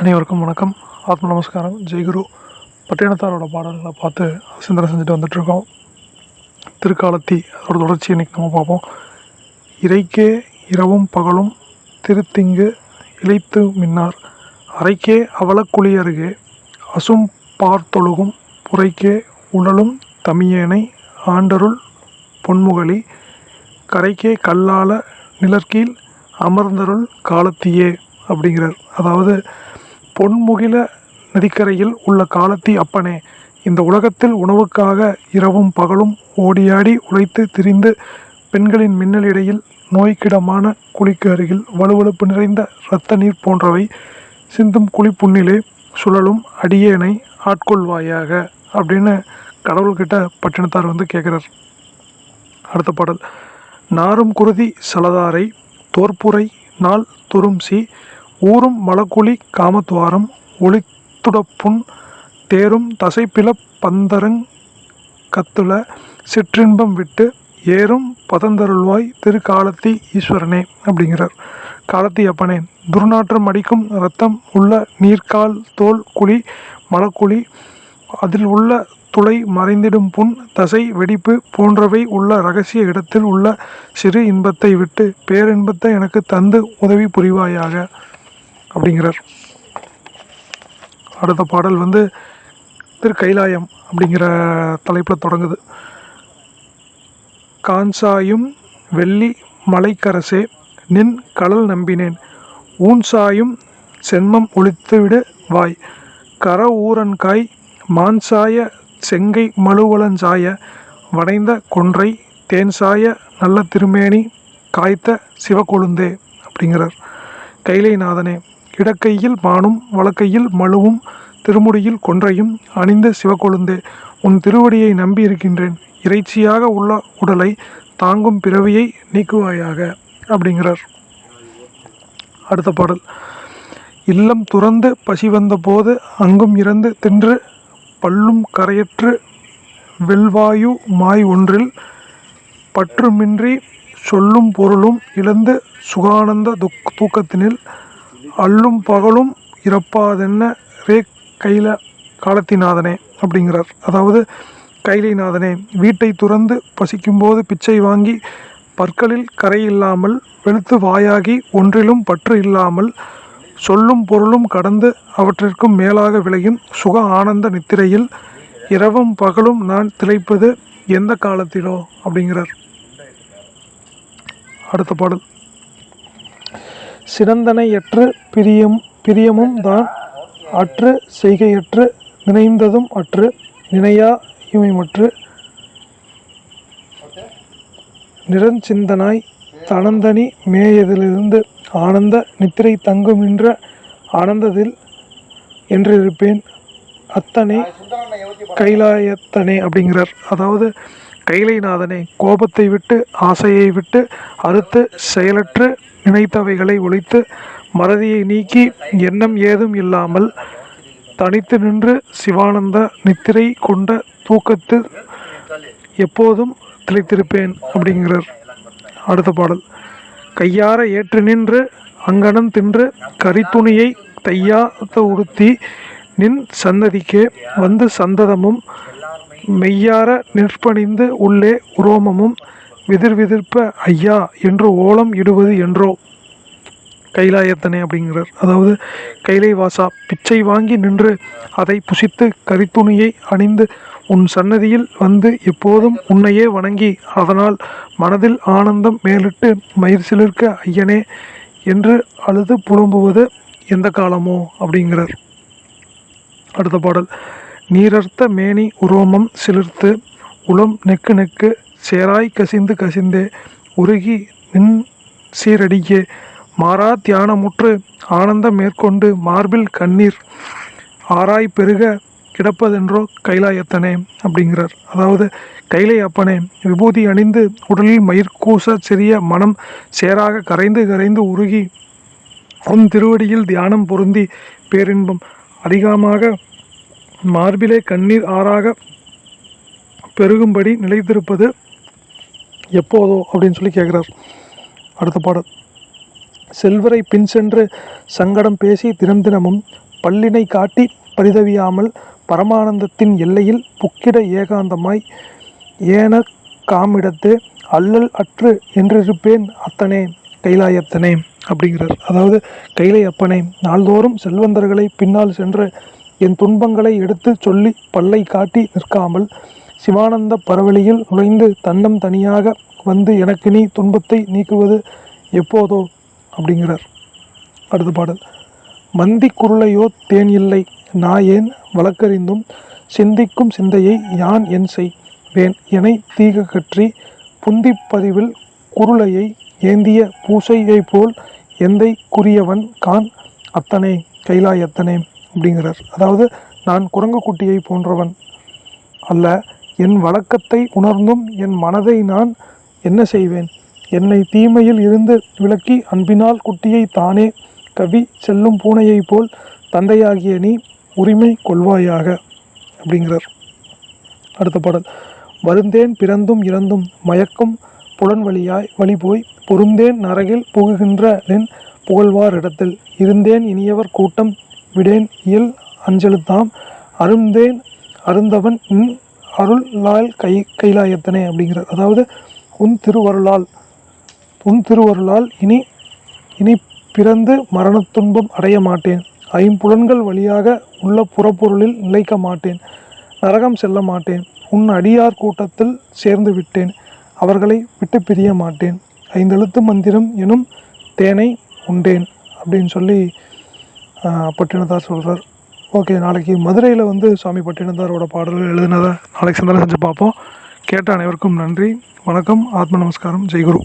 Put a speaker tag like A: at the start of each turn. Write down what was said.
A: அனைவருக்கும் வணக்கம். ஆத்ம நமஸ்காரம். ஜெய்குரு பட்டினத்தாரோட பாடல்களை பார்த்து சிந்தனை செஞ்சுட்டு வந்துட்ருக்கோம் திருக்காலத்தி அதோட தொடர்ச்சி இன்றைக்கி நம்ம பார்ப்போம். இறைக்கே இரவும் பகலும் திருத்திங்கு இழைத்து மின்னார். அரைக்கே அவலக்குழி அருகே அசும் பார்த்தொழுகும் புரைக்கே உணலும் தமியேனை ஆண்டருள் பொன்முகலி. கரைக்கே கல்லால நிலர்கீழ் அமர்ந்தருள் காலத்தியே அப்படிங்கிறார். அதாவது பொன்முகில நதிக்கரையில் உள்ள காலத்தி அப்பனே இந்த உலகத்தில் உணவுக்காக இரவும் பகலும் ஓடியாடி உழைத்து திரிந்து பெண்களின் மின்னலிடையில் நோய்க்கிடமான குழிக்கு அருகில் வலுவழுப்பு நிறைந்த இரத்த நீர் போன்றவை சிந்தும் குழிப்புண்ணிலே சுழலும் அடியேனை ஆட்கொள்வாயாக அப்படின்னு கடவுள்கிட்ட பட்டினத்தார் வந்து கேட்குறார் அடுத்த பாடல். நாரும் குருதி சலதாரை தோற்புரை நாள் துரும்சி ஊரும் மலக்குழி காமத்வாரம் ஒளித்துடப்புண் தேரும் தசைப்பில பந்தரங் கத்துல சிற்றின்பம் விட்டு ஏறும் பதந்தருள்வாய் திரு காலத்தி ஈஸ்வரனே அப்படிங்கிறார். காலத்தி அப்பனே துர்நாற்றம் அடிக்கும் இரத்தம் உள்ள நீர்க்கால் தோல் குழி மலக்குழி அதில் உள்ள துளை மறைந்திடும் புண் தசை வெடிப்பு போன்றவை உள்ள ரகசிய இடத்தில் உள்ள சிறு இன்பத்தை விட்டு பேரின்பத்தை எனக்கு தந்து உதவி புரிவாயாக. அப்படிங்கிறார். அடுத்த பாடல் வந்து திரு கைலாயம் அப்படிங்கிற தலைப்பில் தொடங்குது. கான்சாயும் வெள்ளி மலைக்கரசே நின் கடல் நம்பினேன். ஊன்சாயும் சென்மம் ஒழித்துவிடு வாய். கர ஊரன்காய் மான்சாய செங்கை மழுவலஞ்சாய வடைந்த கொன்றை தேன்சாய நல்ல திருமேனி காய்த்த சிவக்கொழுந்தே அப்படிங்கிறார். கைலைநாதனே இடக்கையில் பானும் வலக்கையில் மழுவும் திருமுடியில் கொன்றையும் அணிந்த சிவக்கொழுந்தே உன் திருவடியை நம்பி இருக்கின்றேன் இறைச்சியாக உள்ள உடலை தாங்கும் பிறவியை நீக்குவாயாக அப்படிங்கிறார். அடுத்த பாடல். இல்லம் துறந்து பசி வந்த போது அங்கும் இறந்து தின்று பல்லும் கரையற்று வெல்வாயு மாய் ஒன்றில் பற்றுமின்றி சொல்லும் பொருளும் இழந்து சுகானந்த துக் தூக்கத்தினில் அல்லும் பகலும் இறப்பாதென்ன ரே கைல காலத்திநாதனே அப்படிங்கிறார். அதாவது கைலைநாதனே வீட்டை துறந்து பசிக்கும்போது பிச்சை வாங்கி பற்களில் கரை இல்லாமல் வெளுத்து வாயாகி ஒன்றிலும் பற்று இல்லாமல் சொல்லும் பொருளும் கடந்து அவற்றிற்கும் மேலாக விளையும் சுக ஆனந்த நித்திரையில் இரவும் பகலும் நான் திளைப்பது எந்த காலத்திலோ அப்படிங்கிறார். அடுத்த பாடல். சிறந்தனையற்று பிரியம் பிரியமும் தான் அற்று செய்கையற்று நினைந்ததும் அற்று நினையா இமைமற்று. நிறஞ்சிந்தனாய் தனந்தனி மேயதிலிருந்து ஆனந்த நித்திரை தங்கும் நின்ற ஆனந்தத்தில் என்றிருப்பேன். அத்தனை கைலாயத்தனே அப்படிங்கிறார். அதாவது கைலைநாதனே கோபத்தை விட்டு ஆசையை விட்டு அறுத்து செயலற்று நினைத்தவைகளை ஒழித்து மறதியை நீக்கி எண்ணம் ஏதும் இல்லாமல் தனித்து நின்று சிவானந்த நித்திரை கொண்ட தூக்கத்தில் எப்போதும் திளைத்திருப்பேன் அப்படிங்கிறார் அடுத்த பாடல். கையார ஏற்று நின்று அங்கனம் தின்று கரித்துணியை தையாத உடுத்தி நின் சந்ததிக்கு வந்து சந்ததமும் மெய்யார நிற்பணிந்து உள்ளே உரோமமும் விதிர்விதிர்ப்ப ஐயா என்று ஓலம் இடுவது என்றோ? கைலாயத்தனே அப்படிங்கிறார். அதாவது கைலை வாசா பிச்சை வாங்கி நின்று அதை புசித்து கரித்துணியை அணிந்து உன் சன்னதியில் வந்து எப்போதும் உன்னையே வணங்கி அதனால் மனதில் ஆனந்தம் மேலிட்டு மயிர் சிலிர்க்க ஐயனே என்று அழுது புலம்புவது எந்த காலமோ? அப்படிங்கிறார். அடுத்த பாடல். நீரர்த்த மேனி உரோமம் சிலிர்த்து உளம் நெக்கு நெக்கு சேராய் கசிந்து கசிந்தே உருகி நின் சீரடியே மாறா தியானமுற்று ஆனந்தம் மேற்கொண்டு மார்பில் கண்ணீர் ஆராய் பெருக கிடப்பதென்றோ கைலாயத்தனே அப்படிங்கிறார். அதாவது கைலை அப்பனே விபூதி அணிந்து உடலில் மயிர்கூச சிறிய மனம் சேராக கரைந்து கரைந்து உருகி உன் திருவடியில் தியானம் பொருந்தி பேரின்பம் அதிகமாக மார்பிலே கண்ணீர் ஆறாக பெருகும்படி நிலைத்திருப்பது எப்போதோ அப்படின்னு சொல்லி கேட்குறார். அடுத்த பாடல். செல்வரை பின் சென்று சங்கடம் பேசி தினம் தினமும் பல்லினை காட்டி பரிதவியாமல் பரமானந்தத்தின் எல்லையில் புக்கிட ஏகாந்தமாய் ஏன காமிடத்து அல்லல் அற்று என்றிருப்பேன் அத்தனே கைலாயத்தனே அப்படிங்கிறார். அதாவது கைலை அப்பனே நாள்தோறும் செல்வந்தர்களை பின்னால் சென்று என் துன்பங்களை எடுத்து சொல்லி பல்லை காட்டி நிற்காமல் சிவானந்த பரவழியில் நுழைந்து தன்னம் தனியாக வந்து எனக்கு நீ துன்பத்தை நீக்குவது எப்போதோ அப்படிங்கிறார். அடுத்த பாடல். மந்தி குருளையோ தேன் இல்லை. நான் ஏன் வழக்கறிந்தும் சிந்திக்கும் சிந்தையை யான் என் செய்வேன் என தீக கற்றி புந்திப்பதிவில் குருளையை ஏந்திய பூசையைப் போல் எந்தை குறியவன் கான் அத்தனை. கைலாயத்தனே. அப்படிங்கிறார். அதாவது நான் குரங்கு குட்டியை போன்றவன் அல்ல என் வழக்கத்தை உணர்ந்தும் என் மனதை நான் என்ன செய்வேன்? என்னை தீமையில் இருந்து விலக்கி அன்பினால் குட்டியை தானே கவி செல்லும் பூனையைப் போல் தந்தையாகிய நீ உரிமை கொள்வாயாக அப்படிங்கிறார். அடுத்த பாடல். வருந்தேன் பிறந்தும் இறந்தும் மயக்கும் புலன் வழியாய் வழி போய் பொருந்தேன் நரகில் புகுகின்ற நின் புகழ்வார் இடத்தில். இருந்தேன் இனியவர் கூட்டம் விடேன் இயல் அஞ்சலுத்தாம் அருந்தேன் அருந்தவன் நின் அருளால் கை கைலாயத்தனே அப்படிங்கிற அதாவது உன் திருவருளால் உன் திருவருளால் இனி இனி பிறந்து மரணத் துன்பம் அடைய மாட்டேன். ஐம்புலன்கள் வழியாக உள்ள புறப்பொருளில் நிலைக்க மாட்டேன். நரகம் செல்ல மாட்டேன். உன் அடியார் கூட்டத்தில் சேர்ந்து விட்டேன். அவர்களை விட்டு பிரிய மாட்டேன். ஐந்தெழுத்து மந்திரம் எனும் தேனை உண்டேன் அப்படின்னு சொல்லி பட்டினத்தார் சொல்கிறார் ஓகே நாளைக்கு மதுரையில் வந்து சுவாமி பட்டினத்தாரோட பாடல்கள் எழுதினதை நாளைக்கு சந்தனம் செஞ்சு பார்ப்போம். கேட்ட அனைவருக்கும் நன்றி. வணக்கம். ஆத்ம நமஸ்காரம். ஜெய்குரு.